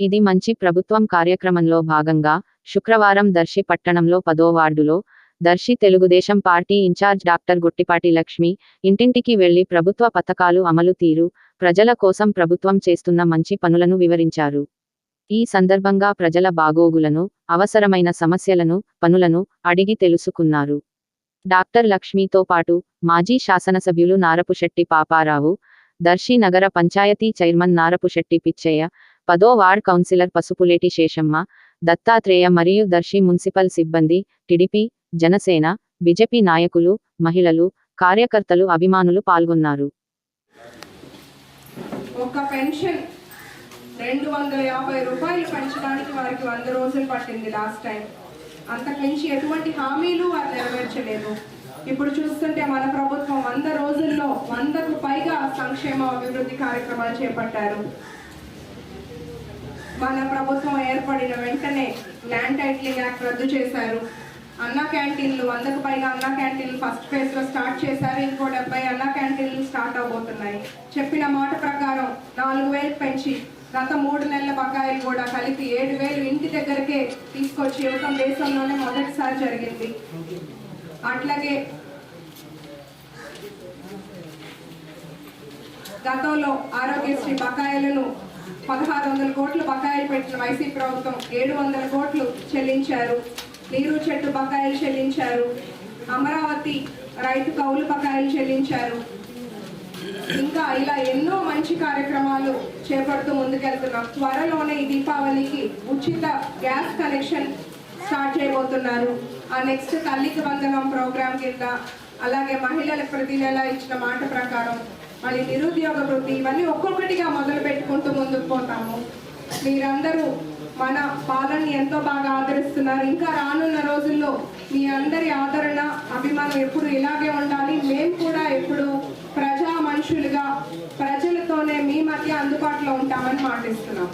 ఇది మంచి ప్రభుత్వం కార్యక్రమంలో భాగంగా శుక్రవారం దర్శి పట్టణంలో పదో వార్డులో Darsi Telugu Desam party in charge doctor Guttipati Lakshmi ఇంటింటికి వెళ్ళి ప్రభుత్వ పథకాలు అమలు తీరు ప్రజల కోసం ప్రభుత్వం చేస్తున్న మంచి పనులను వివరించారు. ఈ సందర్భంగా ప్రజల బాగోగులను అవసరమైన సమస్యలను పనులను అడిగి తెలుసుకున్నారు. డాక్టర్ లక్ష్మితో పాటు మాజీ శాసనసభ్యులు నారపుశెట్టి పాపారావు దర్శి నగర పంచాయతీ చైర్మన్ నారపుశెట్టి పిచ్చయ్య పదో వార్డ్ కౌన్సిలర్ పసుపులేటి శేషమ్మ దత్తాత్రేయ మరియు దర్శి మున్సిపల్ సిబ్బంది టిడిపి జనసేన బీజేపీ నాయకులు మహిళలు కార్యకర్తలు అభిమానులు పాల్గొన్నారు. ఒక పెన్షన్ రెండు వందల యాభై రూపాయలు పెంచడానికి వారికి వంద రోజులు పట్టింది లాస్ట్ టైం అంతకుమించి ఎటువంటి హామీలు వారు నెరవేర్చలేదు. ఇప్పుడు చూస్తుంటే మన ప్రభుత్వం వంద రోజుల్లో వందకు పైగా సంక్షేమ అభివృద్ధి కార్యక్రమాలు చేపట్టారు. మన ప్రభుత్వం ఏర్పడిన వెంటనే ల్యాండ్ టైటిలింగ్ యాక్ట్ రద్దు చేశారు. అన్న క్యాంటీన్లు వందకు పైగా అన్న క్యాంటీన్లు ఫస్ట్ ఫేజ్లో స్టార్ట్ చేశారు. ఇంకో డెబ్బై అన్న క్యాంటీన్లు స్టార్ట్ అవబోతున్నాయి. చెప్పిన మాట ప్రకారం నాలుగు వేలు పెంచి గత మూడు నెలల బకాయిలు కూడా కలిపి ఏడు వేలు ఇంటి దగ్గరకే తీసుకొచ్చి ఇవ్వటం దేశంలోనే మొదటిసారి జరిగింది. అట్లాగే గతంలో ఆరోగ్యశ్రీ బకాయిలను పదహారు వందల కోట్లు బకాయిలు పెట్టిన వైసీపీ ప్రభుత్వం ఏడు వందల కోట్లు చెల్లించారు. నీరు చెట్టు బకాయిలు చెల్లించారు. అమరావతి రైతు కౌలు బకాయిలు చెల్లించారు. ఇంకా ఇలా ఎన్నో మంచి కార్యక్రమాలు చేపడుతూ ముందుకెళ్తున్నాం. త్వరలోనే ఈ దీపావళికి ఉచిత గ్యాస్ కనెక్షన్ స్టార్ట్ చేయబోతున్నారు. ఆ నెక్స్ట్ తల్లికి వందనం ప్రోగ్రాం కింద అలాగే మహిళలకు ప్రతి నెల ఇచ్చిన మాట ప్రకారం మరి నిరుద్యోగ వృద్ధి ఇవన్నీ ఒక్కొక్కటిగా మొదలు పెట్టుకుంటూ ముందుకు పోతాము. మీరందరూ మన పాలన ఎంతో బాగా ఆదరిస్తున్నారు. ఇంకా రానున్న రోజుల్లో మీ అందరి ఆదరణ అభిమానం ఎప్పుడు ఇలాగే ఉండాలి. మేము కూడా ఎప్పుడు ప్రజా మనుషులుగా ప్రజలతోనే మీ మధ్య అందుబాటులో ఉంటామని మాటిస్తున్నాం.